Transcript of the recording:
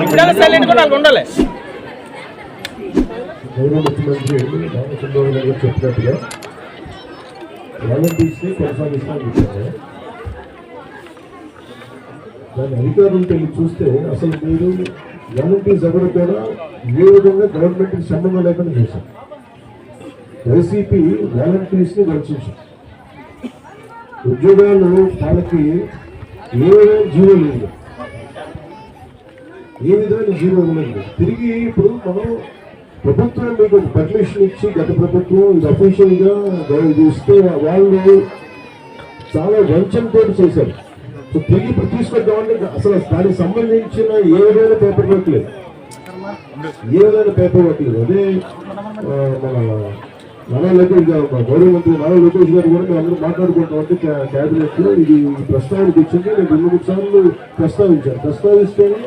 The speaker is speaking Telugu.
ఇప్పుడైనా సైలెంట్ కూడా ఉండాలి గౌరవ ముఖ్యమంత్రి రామచంద్రబాబు గారు చెప్పినట్టుగా కొనసాగిస్తామని చెప్పారు దాని వెళ్ళి చూస్తే అసలు మీరు వాలంటీర్స్ ఎవరు కూడా ఏ విధంగా గవర్నమెంట్ సంబంధం లేకుండా చేశారు. వైసీపీ వాలంటీర్స్ని రక్షించారు ఉద్యోగాలు వాళ్ళకి ఏ విధంగా జీవో లేదు. ఏ విధమైన జీవో ఇవ్వలేదు తిరిగి ఇప్పుడు మనం ప్రభుత్వం మీకు పర్మిషన్ ఇచ్చి గత ప్రభుత్వం ఇది అఫీషియల్గా ఇది ఇస్తే వాళ్ళు చాలా వంచనతో చేశారు. సో తిరిగి ఇప్పుడు తీసుకొద్దామంటే అసలు దానికి సంబంధించిన ఏ విధమైన పేపర్ వర్క్ లేదు. ఏ విధమైన పేపర్ వర్క్ లేదు. అదే మన నారా లోకేష్ గారు గౌరవ మంత్రి నారా లోకేష్ గారు కూడా మేము అందరూ మాట్లాడుకుంటాం క్యాబినెట్ ఇది ప్రస్తావనకు వచ్చింది. నేను రెండు మూడు సార్లు ప్రస్తావించాను. ప్రస్తావిస్తేనే